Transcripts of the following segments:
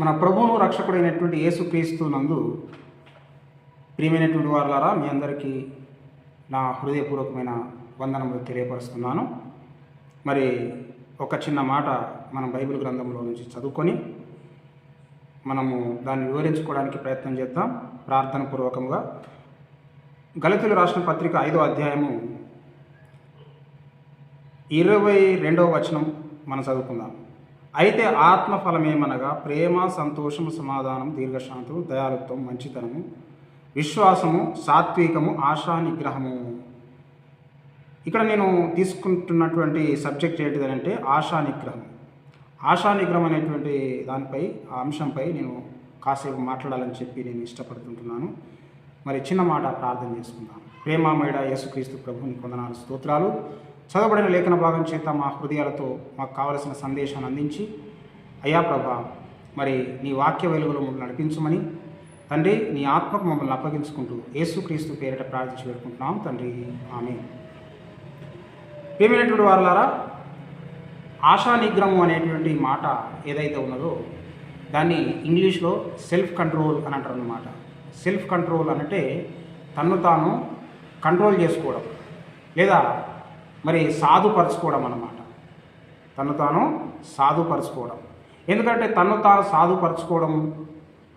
మన ప్రభువును రక్షకుడైనటువంటి యేసుక్రీస్తు నందు ప్రియమైనటువంటి వారులారా మీ అందరికీ నా హృదయపూర్వకమైన వందనములు తెలియపరుస్తున్నాను. మరి ఒక చిన్న మాట మనం బైబిల్ గ్రంథంలో నుంచి చదువుకొని మనము దాన్ని వివరించుకోవడానికి ప్రయత్నం చేద్దాం. ప్రార్థన పూర్వకంగా గలతులు రాసిన పత్రిక ఐదో అధ్యాయము ఇరవై రెండవ వచనం మనం చదువుకుందాం. అయితే ఆత్మఫలమేమనగా ప్రేమ సంతోషము సమాధానం దీర్ఘశాంతము దయాలుత్వం మంచితనము విశ్వాసము సాత్వికము ఆశా నిగ్రహము ఇక్కడ నేను తీసుకుంటున్నటువంటి సబ్జెక్ట్ ఏంటిదనంటే ఆశా నిగ్రహం ఆశా నిగ్రహం అనేటువంటి దానిపై ఆ అంశంపై నేను కాసేపు మాట్లాడాలని చెప్పి నేను ఇష్టపడుతుంటున్నాను. మరి చిన్న మాట ప్రార్థన చేసుకుందాం. ప్రేమామయుడ యేసుక్రీస్తు ప్రభుని కొందనాలు స్తోత్రాలు. చదవబడిన లేఖన భాగం చేత మా హృదయాలతో మాకు కావలసిన సందేశాన్ని అందించి అయ్యా ప్రభా మరి నీ వాక్య వెలుగులో మమ్మల్ని నడిపించమని తండ్రి నీ ఆత్మకు మమ్మల్ని అప్పగించుకుంటూ యేసుక్రీస్తు పేరిట ప్రార్థించి పెట్టుకుంటున్నాం తండ్రి. ఆమె ప్రేమైనటువంటి వారులారా ఆశా నిగ్రహం అనేటువంటి మాట ఏదైతే ఉన్నదో దాన్ని ఇంగ్లీష్లో సెల్ఫ్ కంట్రోల్ అని అంటారు అన్నమాట. సెల్ఫ్ కంట్రోల్ అంటే తన్ను తాను కంట్రోల్ చేసుకోవడం లేదా మరి సాధుపరచుకోవడం అన్నమాట. తను తాను సాధుపరచుకోవడం. ఎందుకంటే తను తాను సాధుపరచుకోవడం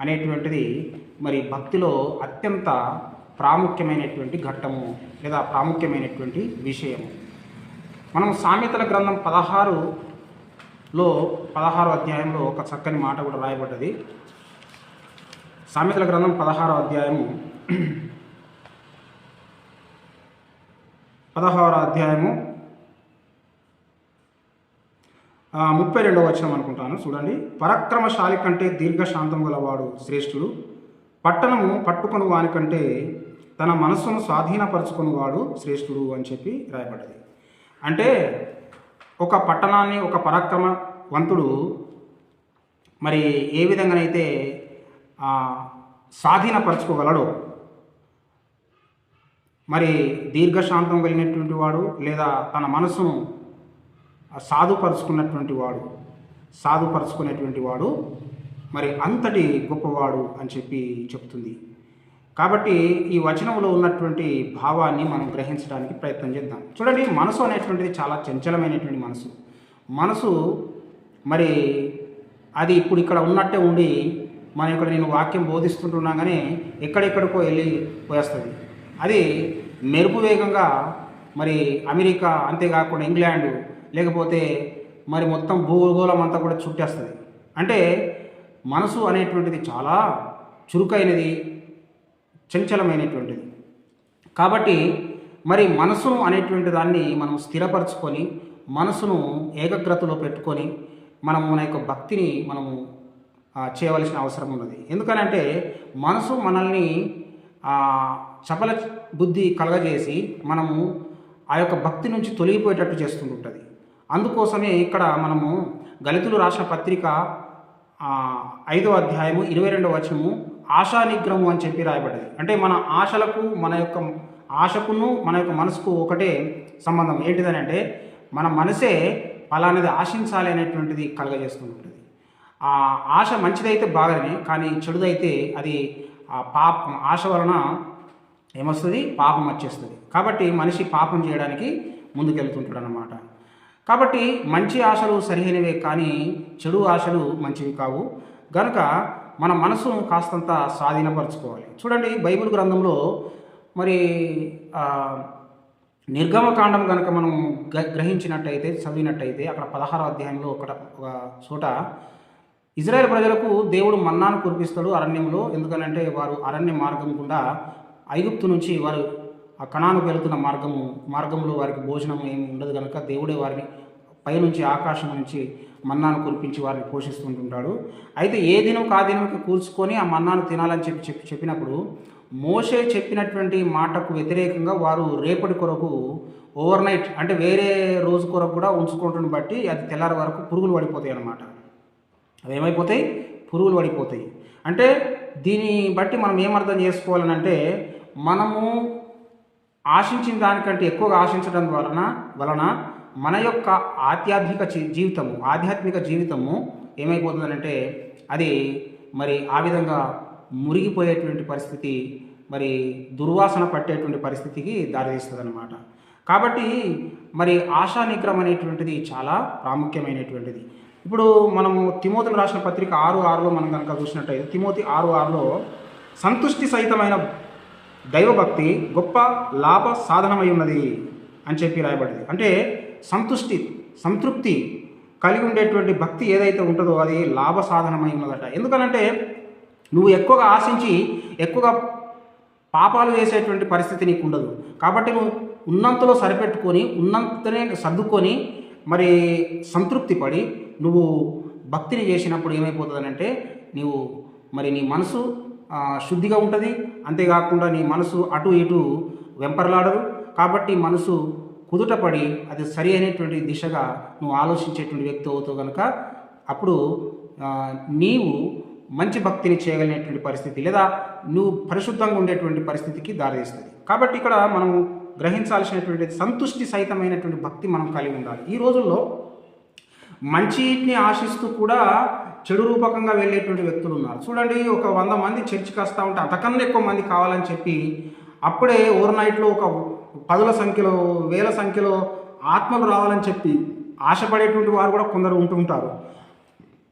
అనేటువంటిది మరి భక్తిలో అత్యంత ప్రాముఖ్యమైనటువంటి ఘట్టము లేదా ప్రాముఖ్యమైనటువంటి విషయము. మనం సామెతల గ్రంథం పదహారులో పదహారు అధ్యాయంలో ఒక చక్కని మాట కూడా రాయబడ్డది. సామెతల గ్రంథం పదహారో అధ్యాయము పదహారో అధ్యాయము. ముప్పై రెండవ వచనం అనుకుంటాను చూడండి. పరాక్రమశాలి కంటే దీర్ఘశాంతం గలవాడు శ్రేష్ఠుడు. పట్టణము పట్టుకొని వాని కంటే తన మనస్సును స్వాధీనపరచుకుని వాడు శ్రేష్ఠుడు అని చెప్పి రాయబడ్డది. అంటే ఒక పట్టణాన్ని ఒక పరాక్రమవంతుడు మరి ఏ విధంగానైతే స్వాధీనపరచుకోగలడో మరి దీర్ఘశాంతం కలిగినటువంటి వాడు లేదా తన మనసును సాధుపరుచుకున్నటువంటి వాడు సాధుపరుచుకునేటువంటి వాడు మరి అంతటి గొప్పవాడు అని చెప్పి చెప్తుంది. కాబట్టి ఈ వచనంలో ఉన్నటువంటి భావాన్ని మనం గ్రహించడానికి ప్రయత్నం చేద్దాం. చూడండి మనసు అనేటువంటిది చాలా చంచలమైనటువంటి మనసు. మనసు మరి అది ఇప్పుడు ఇక్కడ ఉన్నట్టే ఉండి మనం ఇక్కడ నేను వాక్యం బోధిస్తుంటున్నాగానే ఎక్కడెక్కడికో వెళ్ళి పోయేస్తుంది. అది మెరుపు వేగంగా మరి అమెరికా అంతేకాకుండా ఇంగ్లాండ్ లేకపోతే మరి మొత్తం భూగోళం అంతా కూడా చుట్టేస్తుంది. అంటే మనసు అనేటువంటిది చాలా చురుకైనది చంచలమైనటువంటిది. కాబట్టి మరి మనసును అనేటువంటి దాన్ని మనం స్థిరపరచుకొని మనసును ఏకాగ్రతలో పెట్టుకొని మనం మన యొక్క భక్తిని మనము చేయవలసిన అవసరం ఉన్నది. ఎందుకనంటే మనసు మనల్ని చపల బుద్ధి కలగజేసి మనము ఆ యొక్క భక్తి నుంచి తొలగిపోయేటట్టు చేస్తుంటుంది అందుకోసమే ఇక్కడ మనము గలితులు రాసిన పత్రిక ఐదో అధ్యాయము ఇరవై రెండవ వచనము ఆశా నిగ్రహము అని చెప్పి రాయబడ్డది. అంటే మన ఆశలకు మన యొక్క ఆశకును మన యొక్క మనసుకు ఒకటే సంబంధం. ఏంటిదని అంటే మన మనసే ఫలానిది ఆశించాలి అనేటువంటిది కలగజేస్తుంటుంది ఆ ఆశ మంచిదైతే బాగానే కానీ చెడుదైతే అది ఆ పాప ఆశ వలన ఏమొస్తుంది? పాపం వచ్చేస్తుంది. కాబట్టి మనిషి పాపం చేయడానికి ముందుకెళ్తుంటాడు అనమాట కాబట్టి మంచి ఆశలు సరిహైనవే కానీ చెడు ఆశలు మంచివి కావు. గనుక మన మనసును కాస్తంత స్వాధీనపరచుకోవాలి. చూడండి బైబిల్ గ్రంథంలో మరి నిర్గమకాండం కనుక మనం గ- గ్రహించినట్టయితే చదివినట్టయితే అక్కడ పదహారో అధ్యాయంలో ఒక ఒక చోట ఇజ్రాయెల్ ప్రజలకు దేవుడు మన్నాను కురిపిస్తాడు అరణ్యంలో. ఎందుకనంటే వారు అరణ్య మార్గం గుండా ఐగుప్తు నుంచి వారు ఆ కణానికి వెళుతున్న మార్గము మార్గంలో వారికి భోజనం ఏమి ఉండదు కనుక దేవుడే వారిని పైనుంచి ఆకాశం నుంచి మన్నాను కురిపించి వారిని పోషిస్తుంటుంటాడు. అయితే ఏ దినం ఆ దినంకి కూర్చుకొని ఆ మన్నాను తినాలని చెప్పి చెప్పి చెప్పినప్పుడు మోషే చెప్పినటువంటి మాటకు వ్యతిరేకంగా వారు రేపటి కొరకు ఓవర్ నైట్ అంటే వేరే రోజు కొరకు కూడా ఉంచుకోవటం బట్టి అది తెల్లారి వరకు పురుగులు పడిపోతాయి అన్నమాట. అవి ఏమైపోతాయి పురుగులు పడిపోతాయి. అంటే దీన్ని బట్టి మనం ఏమర్థం చేసుకోవాలని అంటే మనము ఆశించిన దానికంటే ఎక్కువగా ఆశించడం వలన వలన మన యొక్క ఆధ్యాత్మిక జీ- జీవితము ఆధ్యాత్మిక జీవితము ఏమైపోతుందంటే అది మరి ఆ విధంగా మురిగిపోయేటువంటి పరిస్థితి మరి దుర్వాసన పట్టేటువంటి పరిస్థితికి దారితీస్తుంది అనమాట కాబట్టి మరి ఆశా నిగ్రహం అనేటువంటిది చాలా ప్రాముఖ్యమైనటువంటిది. ఇప్పుడు మనము తిమోతులు రాసిన పత్రిక ఆరు ఆరులో మనం కనుక చూసినట్టయితే తిమోతి ఆరు ఆరులో సంతుష్టి సహితమైన దైవభక్తి గొప్ప లాభ సాధనమై ఉన్నది అని చెప్పి రాయబడింది. అంటే సంతుష్టి సంతృప్తి కలిగి ఉండేటువంటి భక్తి ఏదైతే ఉంటుందో అది లాభ సాధనమై ఉన్నదట. ఎందుకనంటే నువ్వు ఎక్కువగా ఆశించి ఎక్కువగా పాపాలు చేసేటువంటి పరిస్థితి నీకు ఉండదు. కాబట్టి నువ్వు ఉన్నంతలో సరిపెట్టుకొని ఉన్నంతనే సర్దుకొని మరి సంతృప్తి పడి నువ్వు భక్తిని చేసినప్పుడు ఏమైపోతుందనంటే నీవు మరి నీ మనసు శుద్ధిగా ఉంటుంది అంతేకాకుండా నీ మనసు అటు ఇటు వెంపర్లాడదు. కాబట్టి మనసు కుదుటపడి అది సరి అయినటువంటి దిశగా నువ్వు ఆలోచించేటువంటి వ్యక్తి అవుతావు కనుక అప్పుడు నీవు మంచి భక్తిని చేయగలిగినటువంటి పరిస్థితి లేదా నువ్వు పరిశుద్ధంగా ఉండేటువంటి పరిస్థితికి దారితీస్తుంది. కాబట్టి ఇక్కడ మనం గ్రహించాల్సినటువంటి సంతుష్టి సహితమైనటువంటి భక్తి మనం కలిగి ఉండాలి. ఈ రోజుల్లో మంచిని ఆశిస్తూ కూడా చెడు రూపకంగా వెళ్ళేటువంటి వ్యక్తులు ఉన్నారు. చూడండి ఒక వంద మంది చర్చికి వస్తూ ఉంటే అంతకన్నా ఎక్కువ మంది కావాలని చెప్పి అప్పుడే ఓవర్ నైట్లో ఒక పదుల సంఖ్యలో వేల సంఖ్యలో ఆత్మలు రావాలని చెప్పి ఆశపడేటువంటి వారు కూడా కొందరు ఉంటూ ఉంటారు.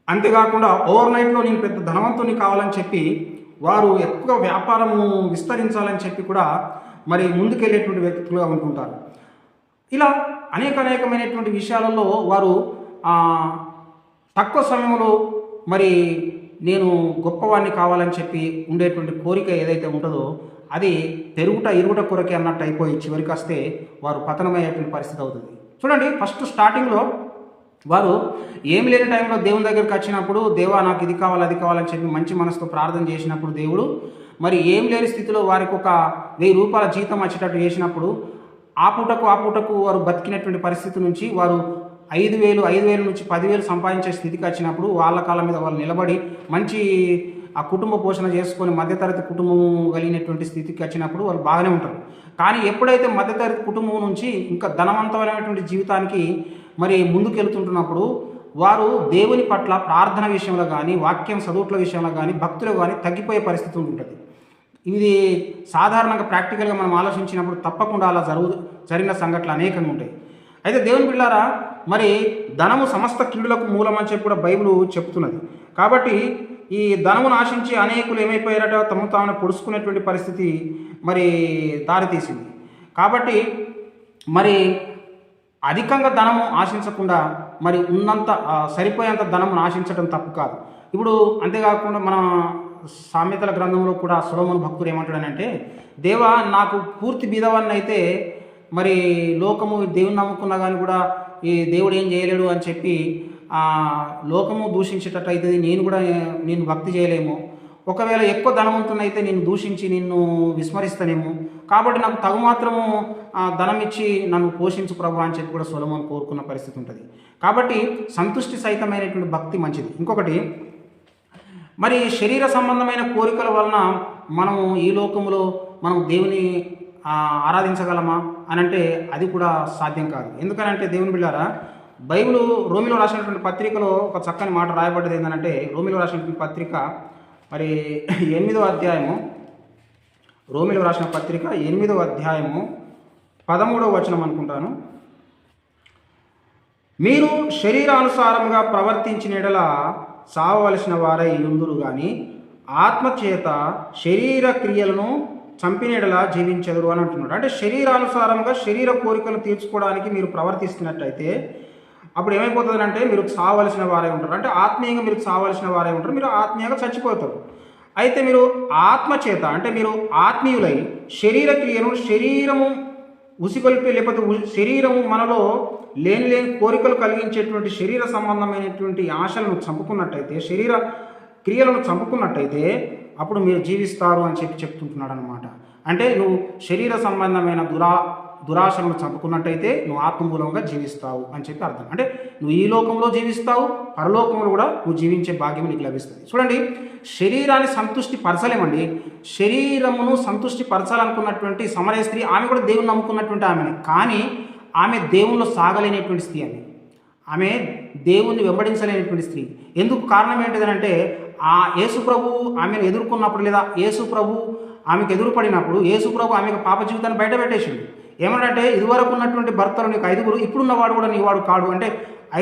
అంతేకాకుండా ఓవర్ నైట్లో నేను పెద్ద ధనవంతుని కావాలని చెప్పి వారు ఎక్కువ వ్యాపారము విస్తరించాలని చెప్పి కూడా మరి ముందుకెళ్ళేటువంటి వ్యక్తులుగా ఉంటుంటారు. ఇలా అనేక అనేకమైనటువంటి విషయాలలో వారు తక్కువ సమయంలో మరి నేను గొప్పవాడిని కావాలని చెప్పి ఉండేటువంటి కోరిక ఏదైతే ఉంటుందో అది పెరుగుట ఇరుగుట కొరకే అన్నట్టు అయిపోయి చివరికి వస్తే వారు పతనమయ్యేటువంటి పరిస్థితి అవుతుంది. చూడండి ఫస్ట్ స్టార్టింగ్లో వారు ఏమి లేని టైంలో దేవుని దగ్గరికి వచ్చినప్పుడు దేవా నాకు ఇది కావాలి అది కావాలని చెప్పి మంచి మనసుతో ప్రార్థన చేసినప్పుడు దేవుడు మరి ఏం లేని స్థితిలో వారికి ఒక వెయ్యి రూపాయల జీతం వచ్చేటట్టు చేసినప్పుడు ఆ పూటకు ఆ పూటకు వారు బతికినటువంటి పరిస్థితి నుంచి వారు ఐదు వేలు ఐదు వేల నుంచి పదివేలు సంపాదించే స్థితికి వచ్చినప్పుడు వాళ్ళ కాళ్ళ మీద వాళ్ళు నిలబడి మంచి ఆ కుటుంబ పోషణ చేసుకొని మధ్యతరగతి కుటుంబం కలిగినటువంటి స్థితికి వచ్చినప్పుడు వాళ్ళు బాగానే ఉంటారు. కానీ ఎప్పుడైతే మధ్యతరగతి కుటుంబం నుంచి ఇంకా ధనవంతమైనటువంటి జీవితానికి మరి ముందుకెళ్తుంటున్నప్పుడు వారు దేవుని పట్ల ప్రార్థన విషయంలో కానీ వాక్యం చదువుట్ల విషయంలో కానీ భక్తులు కానీ తగ్గిపోయే పరిస్థితి ఉంటుంది ఇది సాధారణంగా ప్రాక్టికల్గా మనం ఆలోచించినప్పుడు తప్పకుండా అలా జరుగు జరిగిన సంఘటనలు అనేకంగా ఉంటాయి. అయితే దేవుని పిల్లారా మరి ధనము సమస్త కీడులకు మూలం అని చెప్పి కూడా బైబిల్ చెప్తున్నది. కాబట్టి ఈ ధనమును ఆశించి అనేకులు ఏమైపోయారట? తమ తాను పొడుచుకునేటువంటి పరిస్థితి మరి దారితీసింది. కాబట్టి మరి అధికంగా ధనము ఆశించకుండా మరి ఉన్నంత సరిపోయేంత ధనమును ఆశించడం తప్పు కాదు. ఇప్పుడు అంతేకాకుండా మన సామెతల గ్రంథంలో కూడా సులభమును భక్తుడు ఏమంటాడనంటే దేవా నాకు పూర్తి బీదవాన్ని అయితే మరి లోకము దేవుని నమ్ముకున్నా కానీ కూడా ఈ దేవుడు ఏం చేయలేడు అని చెప్పి ఆ లోకము దూషించేటట్టు నేను కూడా నేను భక్తి చేయలేము. ఒకవేళ ఎక్కువ ధనవంతునైతే నేను దూషించి నిన్ను విస్మరిస్తానేమో కాబట్టి నాకు తగు మాత్రము ధనం ఇచ్చి నన్ను పోషించు ప్రభు అని చెప్పి కూడా సులభం కోరుకున్న పరిస్థితి ఉంటుంది. కాబట్టి సంతుష్టి సహితమైనటువంటి భక్తి మంచిది. ఇంకొకటి మరి శరీర సంబంధమైన కోరికల వలన మనము ఈ లోకములో మనం దేవుని ఆరాధించగలమా అని అంటే అది కూడా సాధ్యం కాదు. ఎందుకనంటే దేవుని బిళ్ళారా బైబిల్ రోమిలో రాసినటువంటి పత్రికలో ఒక చక్కని మాట రాయబడ్డది ఏంటంటే రోమిలో రాసినటువంటి పత్రిక మరి ఎనిమిదో అధ్యాయము రోమిలో రాసిన పత్రిక ఎనిమిదో అధ్యాయము పదమూడవ వచనం అనుకుంటాను. మీరు శరీరానుసారంగా ప్రవర్తించిన ఎడల సావవలసిన వారై ఉందురు కానీ ఆత్మచేత శరీర క్రియలను చంపినీడలా జీవించదురు అని అంటున్నాడు. అంటే శరీరానుసారంగా శరీర కోరికలు తీర్చుకోవడానికి మీరు ప్రవర్తిస్తున్నట్టయితే అప్పుడు ఏమైపోతుందంటే మీరు చావలసిన వారే ఉంటారు. అంటే ఆత్మీయంగా మీరు చావలసిన వారే ఉంటారు. మీరు ఆత్మీయంగా చచ్చిపోతారు. అయితే మీరు ఆత్మచేత అంటే మీరు ఆత్మీయులై శరీర క్రియను శరీరము ఉసిగొల్పి లేకపోతే శరీరము మనలో లేని లేని కోరికలు కలిగించేటువంటి శరీర సంబంధమైనటువంటి ఆశలను చంపుకున్నట్టయితే శరీర క్రియలను చంపుకున్నట్టయితే అప్పుడు మీరు జీవిస్తారు అని చెప్పి చెప్తుంటున్నాడు అనమాట అంటే నువ్వు శరీర సంబంధమైన దురా దురాశలను చంపుకున్నట్టయితే నువ్వు ఆత్మమూలంగా జీవిస్తావు అని చెప్పి అర్థం. అంటే నువ్వు ఈ లోకంలో జీవిస్తావు పరలోకంలో కూడా నువ్వు జీవించే భాగ్యం నీకు లభిస్తుంది. చూడండి శరీరాన్ని సంతృష్టి పరచలేమండి. శరీరమును సంతృష్టి పరచాలనుకున్నటువంటి సమరయ స్త్రీ ఆమె కూడా దేవుని నమ్ముకున్నటువంటి ఆమెనే. కానీ ఆమె దేవుళ్ళు సాగలేనటువంటి స్త్రీ అని ఆమె దేవుణ్ణి వెంబడించలేనటువంటి స్త్రీ. ఎందుకు కారణం ఏంటిదనంటే ఆ యేసు ప్రభు ఆమెను ఎదుర్కొన్నప్పుడు లేదా యేసు ప్రభు ఆమెకు ఎదురుపడినప్పుడు యేసు ప్రభు ఆమెకు పాప జీవితాన్ని బయట పెట్టేసిండు. ఏమంటే ఇదివరకు ఉన్నటువంటి భర్తలు నీకు ఐదుగురు ఇప్పుడున్నవాడు కూడా నీవాడు కాడు. అంటే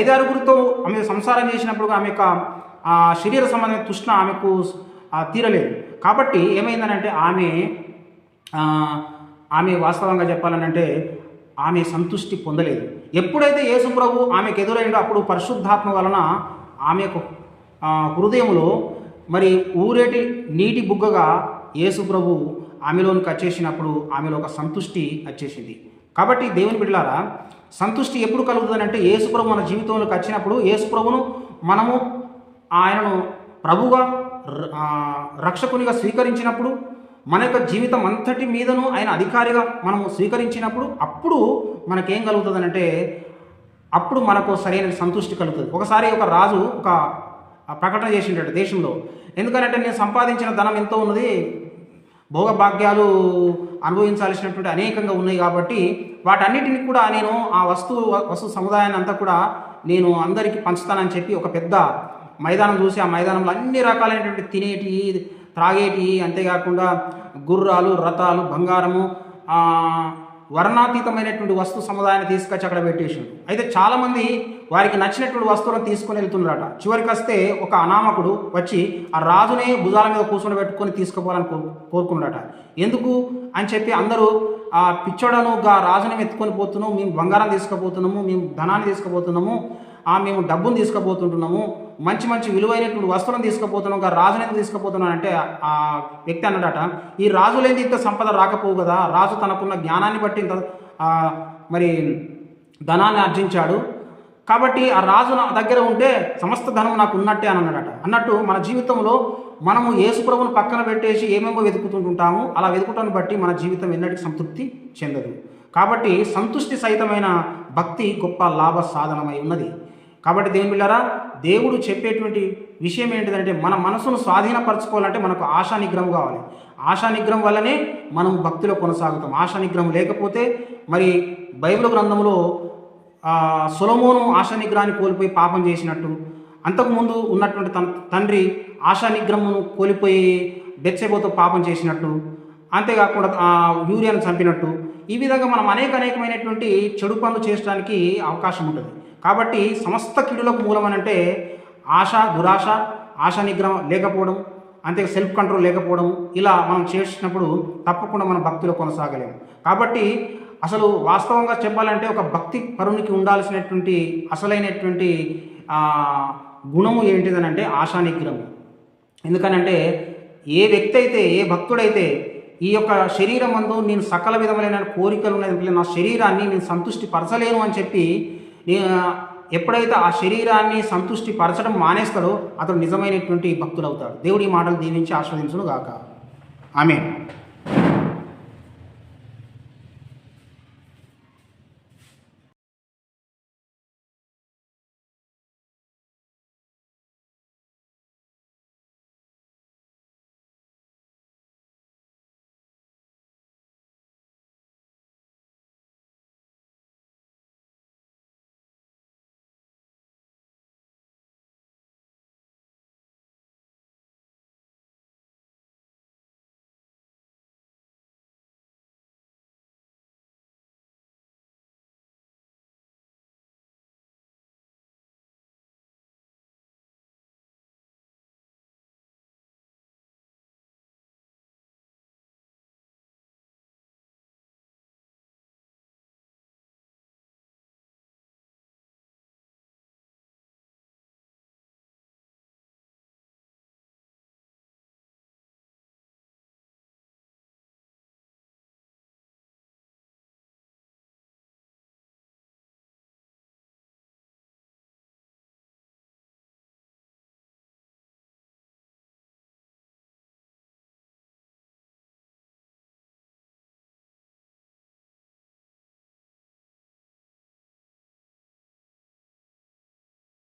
ఐదారుగురితో ఆమె సంసారం చేసినప్పుడు ఆమె యొక్క శరీర సంబంధమైన తృష్ణ ఆమెకు తీరలేదు. కాబట్టి ఏమైందనంటే ఆమె ఆమె వాస్తవంగా చెప్పాలనంటే ఆమె సంతృష్టి పొందలేదు. ఎప్పుడైతే యేసు ప్రభు ఆమెకు ఎదురైండో అప్పుడు పరిశుద్ధాత్మ వలన ఆమె యొక్క హృదయంలో మరి ఊరేటి నీటి బుగ్గగా యేసు ప్రభు ఆమెలోనికి వచ్చేసినప్పుడు ఆమెలో ఒక సంతుష్టి వచ్చేసింది. కాబట్టి దేవుని బిడ్డలారా సంతుష్టి ఎప్పుడు కలుగుతుందంటే యేసు ప్రభు మన జీవితంలోకి వచ్చినప్పుడు యేసు ప్రభును మనము ఆయనను ప్రభుగా రక్షకునిగా స్వీకరించినప్పుడు మన యొక్క జీవితం అంతటి మీదను ఆయన అధికారిగా మనము స్వీకరించినప్పుడు అప్పుడు మనకేం కలుగుతుంది అంటే అప్పుడు మనకు సరైన సంతృష్టి కలుగుతుంది. ఒకసారి ఒక రాజు ఒక ప్రకటన చేసిండట దేశంలో. ఎందుకంటే నేను సంపాదించిన ధనం ఎంతో ఉన్నది భోగభాగ్యాలు అనుభవించాల్సినటువంటి అనేకంగా ఉన్నాయి కాబట్టి వాటన్నిటిని కూడా నేను ఆ వస్తువు వస్తు సముదాయాన్ని అంతా కూడా నేను అందరికీ పంచుతానని చెప్పి ఒక పెద్ద మైదానం చూసి ఆ మైదానంలో అన్ని రకాలైనటువంటి తినేటి త్రాగేటి అంతేకాకుండా గుర్రాలు రథాలు బంగారము వర్ణాతీతమైనటువంటి వస్తు సముదాయాన్ని తీసుకొచ్చి అక్కడ పెట్టేసిండు. అయితే చాలామంది వారికి నచ్చినటువంటి వస్తువులను తీసుకొని వెళ్తున్నారట చివరికి వస్తే ఒక అనామకుడు వచ్చి ఆ రాజునే భుజాల మీద కూర్చొని పెట్టుకొని తీసుకుపోవాలని కో కోరుకున్నాడట ఎందుకు? అని చెప్పి అందరూ ఆ పిచ్చోడను గా రాజుని ఎత్తుకొని పోతున్నాము. మేము బంగారం తీసుకుపోతున్నాము. మేము ధనాన్ని తీసుకుపోతున్నాము. ఆ మేము డబ్బును తీసుకుపోతుంటున్నాము. మంచి మంచి విలువైనటువంటి వస్తువులను తీసుకుపోతున్నాం ఇంకా రాజుని ఎందుకు తీసుకుపోతున్నాను అంటే ఆ వ్యక్తి అన్నాడట ఈ రాజు ఇంత సంపద రాకపోవు కదా రాజు తనకున్న జ్ఞానాన్ని బట్టి ఇంత మరి ధనాన్ని ఆర్జించాడు. కాబట్టి ఆ రాజు నా దగ్గర ఉంటే సమస్త ధనం నాకు ఉన్నట్టే అని అన్నాడట. అన్నట్టు మన జీవితంలో మనము యేసుప్రభుని పక్కన పెట్టేసి ఏమేమో వెతుకుతుంటుంటాము అలా వెతుకుటాన్ని బట్టి మన జీవితం ఎన్నటికి సంతృప్తి చెందదు. కాబట్టి సంతుష్టి సహితమైన భక్తి గొప్ప లాభ సాధనమై ఉన్నది. కాబట్టి దేని బిళ్ళారా దేవుడు చెప్పేటువంటి విషయం ఏంటిదంటే మన మనసును స్వాధీనపరచుకోవాలంటే మనకు ఆశా నిగ్రహం కావాలి. ఆశా నిగ్రహం వల్లనే మనం భక్తిలో కొనసాగుతాం. ఆశా నిగ్రహం లేకపోతే మరి బైబిల్ గ్రంథంలో సులమోను ఆశా నిగ్రహాన్ని కోల్పోయి పాపం చేసినట్టు అంతకుముందు ఉన్నటువంటి తన తండ్రి ఆశా నిగ్రహమును కోల్పోయి బెచ్చబోతో పాపం చేసినట్టు అంతేకాకుండా యూరియాను చంపినట్టు ఈ విధంగా మనం అనేక అనేకమైనటువంటి చెడు పనులు చేయడానికి అవకాశం ఉంటుంది. కాబట్టి సమస్త కీడులకు మూలం అని అంటే ఆశ దురాశ ఆశ నిగ్రహం లేకపోవడం అంతే సెల్ఫ్ కంట్రోల్ లేకపోవడం ఇలా మనం చేసినప్పుడు తప్పకుండా మన భక్తిలో కొనసాగలేము. కాబట్టి అసలు వాస్తవంగా చెప్పాలంటే ఒక భక్తి పరునికి ఉండాల్సినటువంటి అసలైనటువంటి గుణము ఏంటిదనంటే ఆశా నిగ్రహం ఎందుకనంటే ఏ వ్యక్తి అయితే ఏ భక్తుడైతే ఈ యొక్క శరీరం అందు నేను సకల విధములైన కోరికలు ఉన్నాయి నా శరీరాన్ని నేను సంతృష్టి పరచలేను అని చెప్పి ఎప్పుడైతే ఆ శరీరాన్ని సంతృష్టి పరచడం మానేస్తాడో అతడు నిజమైనటువంటి భక్తుడు దేవుడి మాటలు దీవించి ఆస్వాదించును గాక. ఆమె